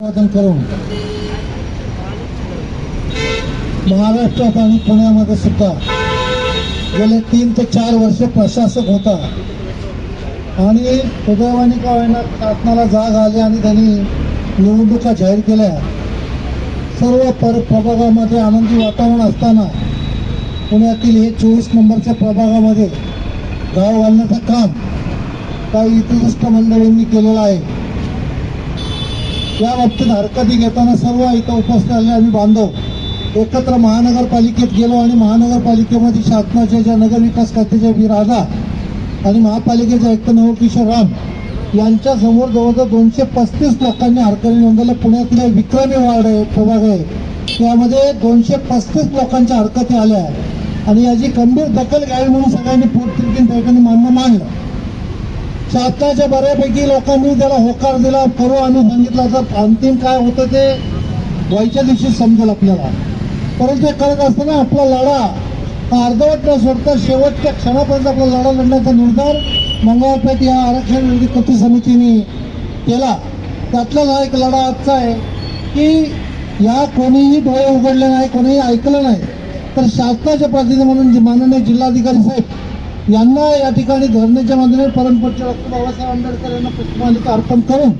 अभिवादन करून महाराष्ट्रात आणि पुण्यामध्ये सुद्धा गेले तीन ते चार वर्ष प्रशासक होता. आणि सुदैवाने का होईना शासनाला जाग आली आणि त्यांनी निवडणुका जाहीर केल्या. सर्व पर प्रभागामध्ये आनंदी वातावरण असताना पुण्यातील हे चोवीस नंबरच्या प्रभागामध्ये गाव घालण्याचं काम काही इतिवृष्ट मंडळींनी केलेलं आहे. या बाबतीत हरकती घेताना सर्व इथं उपस्थित आले आम्ही बांधव. एकत्र महानगरपालिकेत गेलो आणि महानगरपालिकेमध्ये शासनाच्या ज्या नगरविकास खात्याच्या बी राधा आणि महापालिकेचे आयुक्त नवकिशोर राम यांच्या समोर जवळजवळ दोनशे पस्तीस लोकांनी हरकती नोंदवल्या. पुण्यातल्या विक्रमी वार्ड आहे प्रभाग आहे. त्यामध्ये दोनशे पस्तीस लोकांच्या हरकती आल्या. आणि याची गंभीर दखल घ्यावी म्हणून सगळ्यांनी पोटतिरकीन त्या ठिकाणी मान्य मांडलं शासनाच्या बऱ्यापैकी लोकांनी त्याला होकार दिला करू आम्ही सांगितलं तर अंतिम काय होतं ते व्हायच्या दिवशी समजेल आपल्याला. परंतु हे करत असताना आपला लढा हा अर्धवट न सोडता शेवटच्या क्षणापर्यंत आपला लढा लढण्याचा निर्धार मंगळवारपेठ या आरक्षण विरोधी कृती समितीने केला. त्यातला हा एक लढा आजचा आहे की या कोणीही डोळे उघडले नाही कोणीही ऐकलं नाही. तर शासनाच्या प्रतिनिधी म्हणून जे माननीय जिल्हाधिकारी साहेब यांना या ठिकाणी धरणेच्या माध्यमाने परमपूज्य डॉक्टर बाबासाहेब आंबेडकर यांना पुष्पमालिका अर्पण करून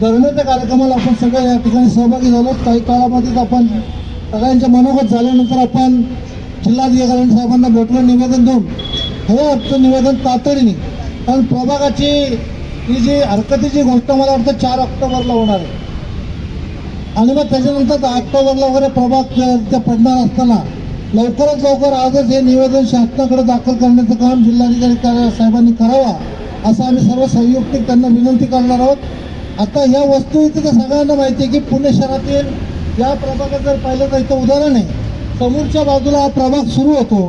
धरणीच्या कार्यक्रमाला आपण सगळे या ठिकाणी सहभागी झालो. काही काळामध्येच आपण सगळ्यांच्या मनोगत झाल्यानंतर आपण जिल्हाधिकारी साहेबांना भेटलं निवेदन देऊन हे आजचं निवेदन तातडीने कारण प्रभागाची ही जी हरकतीची गोष्ट मला वाटतं चार ऑक्टोबरला होणार आहे. आणि मग त्याच्यानंतर ऑक्टोबरला वगैरे प्रभाग ते पडणार असताना लवकरात लवकर आजच हे निवेदन शासनाकडे दाखल करण्याचं काम जिल्हाधिकारी कार्यालय साहेबांनी करावा असं आम्ही सर्व संयुक्तिक त्यांना विनंती करणार आहोत. आता ह्या वस्तू इथे तर सगळ्यांना माहिती आहे की पुणे शहरातील या प्रभागात जर पाहिलं तर इथं उदाहरण आहे. समोरच्या बाजूला हा प्रभाग सुरू होतो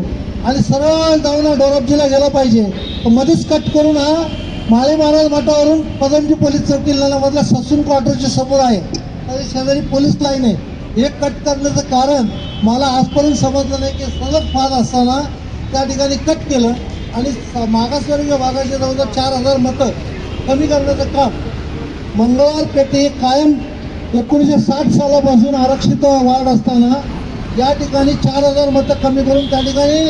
आणि सरळ जाऊन हा डोरबजीला गेला पाहिजे. तर मध्येच कट करून हा माळे महाराज मठावरून पदमजी पोलीस चौकी मधला ससून क्वार्टरच्या समोर आहे. शेजारी पोलीस लाईन आहे. हे कट करण्याचं कारण मला आजपर्यंत समजलं नाही की सलग फार असताना त्या ठिकाणी कट केलं आणि मागासवर्गीय भागाचे जवळजवळ चार हजार मतं कमी करण्याचं काम. मंगळवार पेठे हे कायम एकोणीसशे साठ सालापासून आरक्षित वार्ड असताना या ठिकाणी चार हजार मतं कमी करून त्या ठिकाणी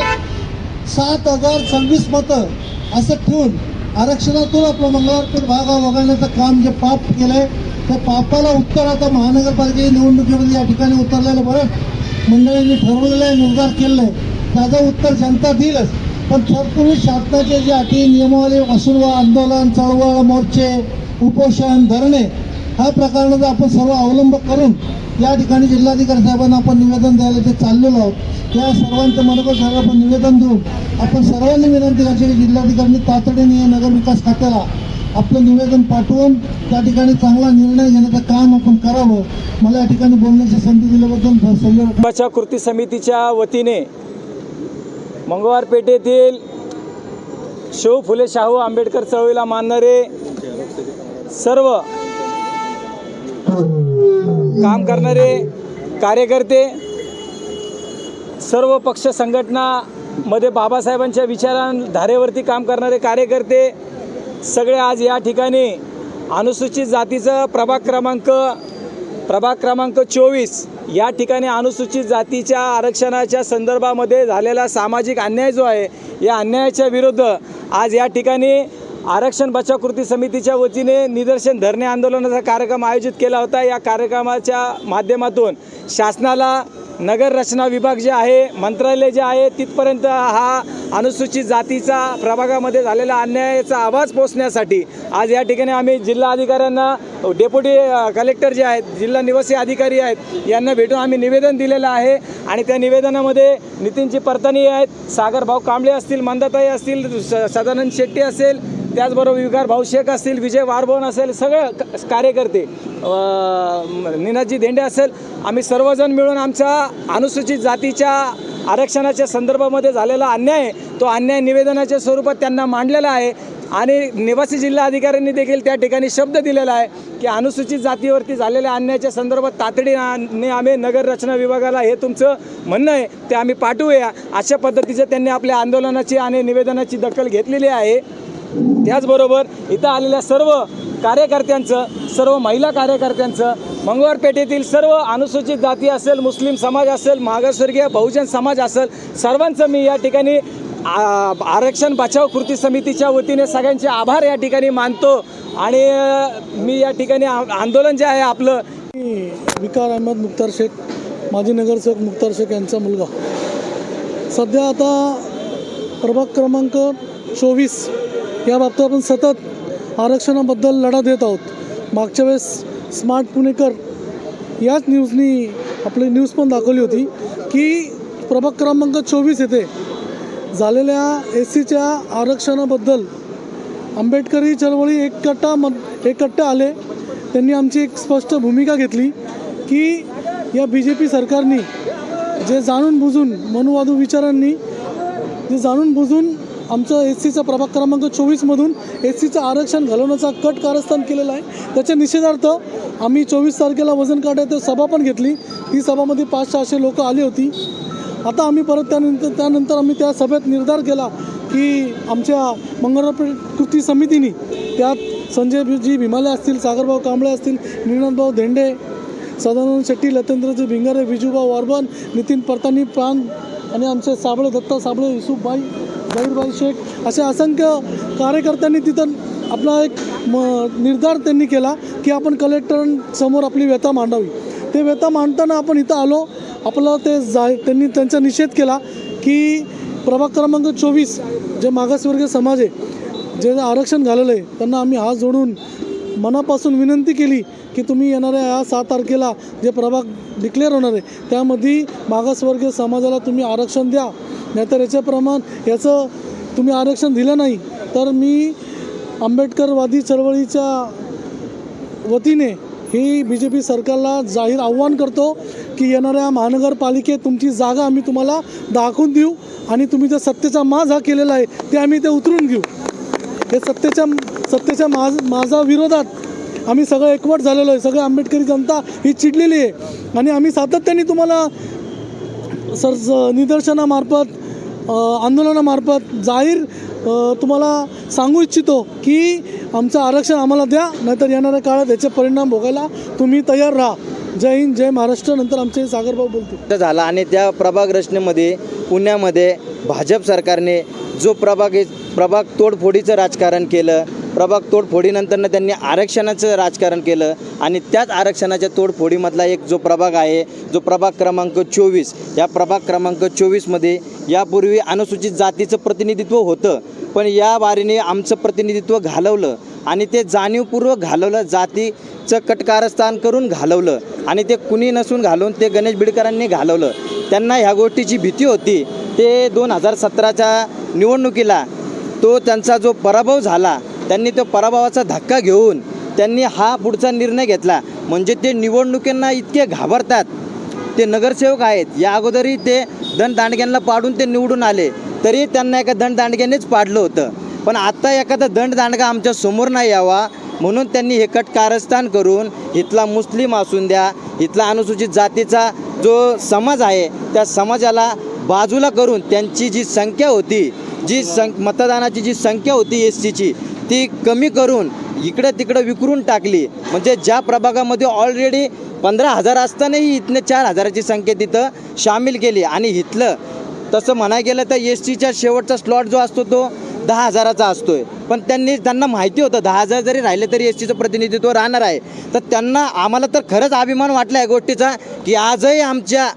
सात हजार सव्वीस मतं असं ठेवून आरक्षणातून आपलं मंगळवारपेठ भाग वगळण्याचं काम जे पाप आहे त्या पापाला उत्तर आता महानगरपालिकेच्या निवडणुकीमध्ये या ठिकाणी उतरलेलं बरं. मंडळींनी ठरवलेलं आहे निर्धार केलेलं आहे. त्याचं उत्तर जनता देईलच. पण तत्पूर्वी शासनाचे जे अटी नियमावली असून व आंदोलन चळवळ मोर्चे उपोषण धरणे ह्या प्रकारांचा आपण सर्व अवलंब करून या ठिकाणी जिल्हाधिकारी साहेबांना आपण निवेदन द्यायला ते चाललेलो आहोत. या सर्वांचं मनोगत झालं आपण निवेदन देऊन आपण सर्वांनी विनंती करायची की जिल्हाधिकाऱ्यांनी तातडीने नगरविकास खात्याला आपलं निवेदन पाठवून त्या ठिकाणी चांगला निर्णय घेण्याचं काम आपण करावं. मला या ठिकाणी बोलण्याची संधी दिल्याबद्दल सह्य कृती समितीच्या वतीने मंगळवार पेठेतील शिव फुले शाहू आंबेडकर चळवळीला मानणारे सर्व काम करणारे कार्यकर्ते सर्व पक्ष संघटनामध्ये बाबासाहेबांच्या विचारांधारेवरती काम करणारे कार्यकर्ते सगळे आज या ठिकाणी अनुसूचित जातीचं प्रभाग क्रमांक प्रभाग क्रमांक चोवीस या ठिकाणी अनुसूचित जातीच्या आरक्षणाच्या संदर्भामध्ये झालेला सामाजिक अन्याय जो आहे या अन्यायाच्या विरुद्ध आज या ठिकाणी आरक्षण बचाव कृती समितीच्या वतीने निदर्शन धरणे आंदोलनाचा कार्यक्रम आयोजित केला होता. या कार्यक्रमाच्या माध्यमातून शासनाला नगर रचना विभाग जे आहे मंत्रालय जे आहे तिथपर्यंत हा अनुसूचित जातीचा प्रभागामध्ये झालेला अन्यायाचा आवाज पोचण्यासाठी आज या ठिकाणी आम्ही जिल्हा अधिकाऱ्यांना डेप्युटी कलेक्टर जे आहेत जिल्हा निवासी अधिकारी आहेत यांना भेटून आम्ही निवेदन दिलेलं आहे आणि त्या निवेदनामध्ये नितीनजी परतानी आहेत सागर भाऊ कांबळे असतील मंदाताई असतील स- सदानंद शेट्टी असेल त्याचबरोबर विकार भाऊ शेख असतील विजय वारभवन असेल सगळे क- कार्यकर्ते निनाजी धेंडे असेल आम्ही सर्वजण मिळून आमच्या अनुसूचित जातीच्या आरक्षणाच्या संदर्भामध्ये झालेला अन्याय आहे, तो अन्याय निवेदनाच्या स्वरूपात त्यांना मांडलेला आहे. आणि निवासी जिल्हा अधिकाऱ्यांनी देखील त्या ठिकाणी शब्द दिलेला आहे की अनुसूचित जातीवरती झालेल्या अन्यायाच्या संदर्भात तातडीने आम्ही नगर रचना विभागाला हे तुमचं म्हणणं आहे ते आम्ही पाठवूया. अशा पद्धतीचं त्यांनी आपल्या आंदोलनाची आणि निवेदनाची दखल घेतलेली आहे. त्याचबरोबर इथं आलेल्या सर्व कार्यकर्त्यांचं सर्व महिला कार्यकर्त्यांचं मंगळवार पेठेतील सर्व अनुसूचित जाती असेल मुस्लिम समाज असेल मागासवर्गीय बहुजन समाज असेल सर्वांचं मी या ठिकाणी आरक्षण बचाव कृती समितीच्या वतीने सगळ्यांचे आभार या ठिकाणी मानतो आणि मी या ठिकाणी आ- आंदोलन जे आहे आपलं मी विकार अहमद मुख्तार शेख माजी नगरसेवक मुख्तार शेख यांचा मुलगा. सध्या आता प्रभाग क्रमांक चोवीस या बाबतीत आपण सतत आरक्षणाबद्दल लढा देत आहोत. मागच्या वेळेस स्मार्ट पुणेकर याच न्यूजनी आपली न्यूज पण दाखवली होती की प्रभाग क्रमांक चोवीस येथे झालेल्या एस सीच्या आरक्षणाबद्दल आंबेडकरी चळवळी एक कट्टा मत एक कट्टे आले. त्यांनी आमची एक स्पष्ट भूमिका घेतली की या बी जे पी सरकारनी जे जाणून बुजून मनुवादू विचारांनी जे जाणून बुजून आमचं एस सीचा प्रभाग क्रमांक चोवीसमधून एस सीचं आरक्षण घालवण्याचा कट कारस्थान केलेलं आहे. त्याच्या निषेधार्थ आम्ही चोवीस तारखेला वजन काढायचं सभा पण घेतली. ती सभामध्ये पाच सहाशे लोक आली होती. आता आम्ही परत त्यानंतर त्यानंतर आम्ही त्या सभेत निर्धार केला की आमच्या मंगळवार कृती समितीने त्यात संजयजी भीमाले असतील सागरभाऊ कांबळे असतील निनादभाऊ धेंडे सदानंद शेट्टी लतेंद्रजी भिंगारे विजूभाऊ वारबन नितीन परतानी प्राण आणि आमचे साबळे दत्ता साबळे युसुफभाई जाहीरभाई शेख असे असंख्य कार्यकर्त्यांनी तिथं आपला एक म निर्धार त्यांनी केला की आपण कलेक्टरांसमोर आपली व्यथा मांडावी. ते व्यथा मांडताना आपण इथं आलो आपलं ते जा त्यांनी त्यांचा निषेध केला की प्रभाग क्रमांक चोवीस जे मागासवर्गीय समाज आहे जे आरक्षण झालेलं आहे त्यांना आम्ही हात जोडून मनापासून विनंती केली की तुम्ही येणाऱ्या या सात तारखेला जे प्रभाग डिक्लेअर होणार आहे त्यामध्ये मागासवर्गीय समाजाला तुम्ही आरक्षण द्या. नाहीतर याचे प्रमाण याचं तुम्ही आरक्षण दिलं नाही तर मी आंबेडकरवादी चळवळीच्या वतीने ही बी जे पी सरकारला जाहीर आव्हान करतो की येणाऱ्या महानगरपालिकेत तुमची जागा आम्ही तुम्हाला दाखवून देऊ आणि तुम्ही जो सत्तेचा माज हा केलेला आहे ते आम्ही ते उतरून घेऊ. हे सत्तेच्या सत्तेच्या माझ माझा विरोधात आम्ही सगळं एकवट झालेलो आहे. सगळं आंबेडकरी जनता ही चिडलेली आहे. आणि आम्ही सातत्याने तुम्हाला सर निदर्शनामार्फत आंदोलनामार्फत जाहीर तुम्हाला सांगू इच्छितो की आमचं आरक्षण आम्हाला द्या नाहीतर येणाऱ्या काळात याचे परिणाम भोगायला तुम्ही तयार राहा. जय हिंद जय महाराष्ट्र. नंतर आमचे सागरभाऊ बोलतो झाला आणि त्या प्रभाग रचनेमध्ये पुण्यामध्ये भाजप सरकारने जो प्रभाग प्रभाग तोडफोडीचं राजकारण केलं प्रभाग तोडफोडीनंतरनं त्यांनी आरक्षणाचं राजकारण केलं आणि त्याच आरक्षणाच्या तोडफोडीमधला एक जो प्रभाग आहे जो प्रभाग क्रमांक चोवीस या प्रभाग क्रमांक चोवीसमध्ये यापूर्वी अनुसूचित जातीचं प्रतिनिधित्व होतं पण या वारीने आमचं प्रतिनिधित्व घालवलं आणि ते जाणीवपूर्वक घालवलं जातीचं कटकारस्थान करून घालवलं आणि ते कुणी नसून घालवून ते गणेश बिडकरांनी घालवलं. त्यांना ह्या गोष्टीची भीती होती. ते दोन हजार सतराच्या निवडणुकीला तो त्यांचा जो पराभव झाला त्यांनी तो पराभवाचा धक्का घेऊन त्यांनी हा पुढचा निर्णय घेतला. म्हणजे ते निवडणुकींना इतके घाबरतात. ते नगरसेवक आहेत. या अगोदरही ते दंडदांडग्यांना पाडून ते निवडून आले. तरी त्यांना एका दंडदांडग्यानेच पाडलं होतं. पण आता एखादा दंडदांडगा आमच्यासमोर नाही यावा. म्हणून त्यांनी हे कट कारस्थान करून इथला मुस्लिम असून द्या इथला अनुसूचित जातीचा जो समाज आहे त्या समाजाला बाजूला करून त्यांची जी संख्या होती जी सं मतदानाची जी संख्या होती एस सीची ती कमी करून इकडं तिकडं विकरून टाकली. म्हणजे ज्या प्रभागामध्ये ऑलरेडी पंधरा हजार असतानाही इथनं चार हजाराची संख्या तिथं सामील केली. आणि इथलं तसं म्हणाय गेलं तर एस टीच्या शेवटचा स्लॉट जो असतो तो दहा हजाराचा असतोय. पण त्यांनी त्यांना माहिती होतं दहा हजार जरी राहिले तरी एस टीचं प्रतिनिधित्व राहणार आहे. तर त्यांना आम्हाला तर खरंच अभिमान वाटला या गोष्टीचा की आजही आमच्या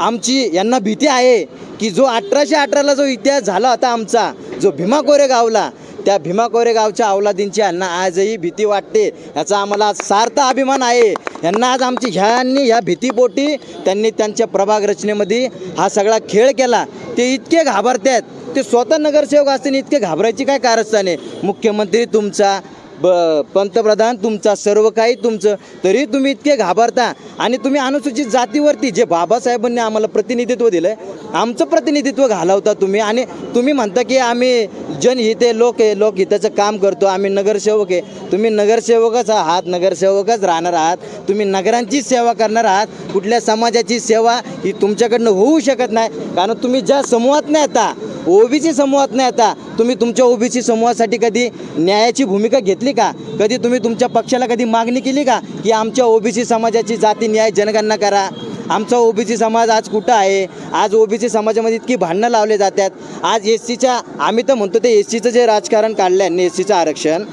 आमची यांना भीती आहे की जो अठराशे अठराला जो इतिहास झाला होता आमचा जो भीमा कोरेगावला त्या भीमा कोरेगावच्या अवलादींची यांना आजही भीती वाटते. याचा आम्हाला सार्थ अभिमान आहे. यांना आज आमची ह्यांनी ह्या भीतीपोटी त्यांनी त्यांच्या प्रभाग रचनेमध्ये हा सगळा खेळ केला. ते इतके घाबरतात. ते स्वतः नगरसेवक असताना इतके घाबरायची काय कारस्थान आहे? मुख्यमंत्री तुमचा ब पंतप्रधान तुमचा सर्व काही तुमचं तरी तुम्ही इतके घाबरता. आणि तुम्ही अनुसूचित जातीवरती जे बाबासाहेबांनी आम्हाला प्रतिनिधित्व दिलं आहे आमचं प्रतिनिधित्व घालवता तुम्ही. आणि तुम्ही म्हणता की आम्ही जनहित आहे लोक आहे लोकहिताचं काम करतो आम्ही नगरसेवक आहे. तुम्ही नगरसेवकच आहात नगरसेवकच राहणार आहात. तुम्ही नगरांची सेवा करणार आहात. कुठल्या समाजाची सेवा ही तुमच्याकडनं होऊ शकत नाही. कारण तुम्ही ज्या समूहात नाही आता ओबीसी समूहात नाही आता. तुम्ही तुमच्या ओबीसी समूहासाठी कधी न्यायाची भूमिका घेतली का? कधी तुम्ही तुमच्या पक्षाला कधी मागणी केली का? की आमच्या ओबीसी समाजाची जाती न्याय जनगणना करा. आमचा ओबीसी समाज आज कुठं आहे? आज ओबीसी समाजामध्ये इतकी भांडणं लावले जातात. आज एस सीच्या आम्ही तर म्हणतो ते एस सीचं जे राजकारण काढलं आहे एस सीचं आरक्षण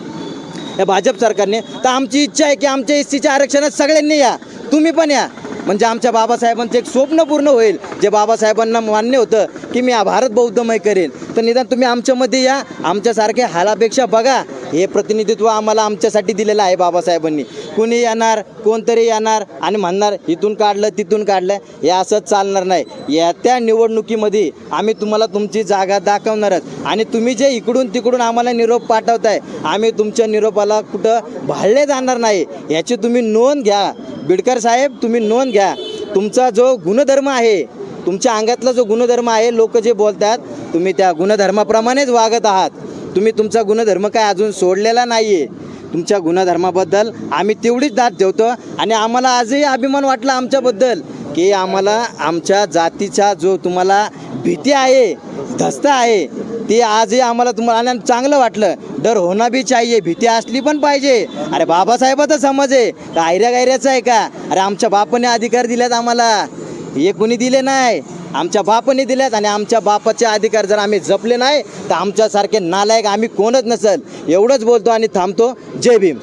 या भाजप सरकारने. तर आमची इच्छा आहे की आमच्या एस सीच्या आरक्षणात सगळ्यांनी या. तुम्ही पण या. म्हणजे आमच्या बाबासाहेबांचं एक स्वप्न पूर्ण होईल. जे बाबासाहेबांना मान्य होतं की मी भारत बौद्धमय करेन. तर निदान तुम्ही आमच्यामध्ये या. आमच्यासारख्या हालापेक्षा बघा. हे प्रतिनिधित्व आम्हाला आमच्यासाठी दिलेलं आहे बाबासाहेबांनी. कुणी येणार कोणतरी येणार आणि म्हणणार इथून काढलं तिथून काढलं. हे असंच चालणार नाही. या त्या निवडणुकीमध्ये आम्ही तुम्हाला तुमची जागा दाखवणारच आणि तुम्ही जे इकडून तिकडून आम्हाला निरोप पाठवताय आम्ही तुमच्या निरोपाला कुठं भाळले जाणार नाही. याची तुम्ही नोंद घ्या. बिडकर साहेब तुम्ही नोंद घ्या. तुमचा जो गुणधर्म आहे तुमच्या अंगातला जो गुणधर्म आहे लोक जे बोलतात तुम्ही त्या गुणधर्माप्रमाणेच वागत आहात. तुम्ही तुमचा गुणधर्म काय अजून सोडलेला नाही आहे तुमच्या गुणधर्माबद्दल आम्ही तेवढीच दाद ठेवतो आणि आम्हाला आजही अभिमान वाटला आमच्याबद्दल की आम्हाला आमच्या जातीचा जो तुम्हाला भीती आहे धस्त आहे. ते आजही आम्हाला तुम्हाला आणि चांगलं वाटलं. डर होणं बी चाहिए भीती असली पण पाहिजे. अरे बाबासाहेबाचा समज आहे. का आयऱ्या गायऱ्याचा आहे का? अरे आमच्या बापाने अधिकार दिल्यात आम्हाला. हे कुणी दिले नाही. आमच्या बापाने दिल्यात आणि आमच्या बापाचे अधिकार जर आम्ही जपले नाही तर आमच्यासारखे नालायक आम्ही कोणच नसेल. एवढंच बोलतो आणि थांबतो. जय भीम.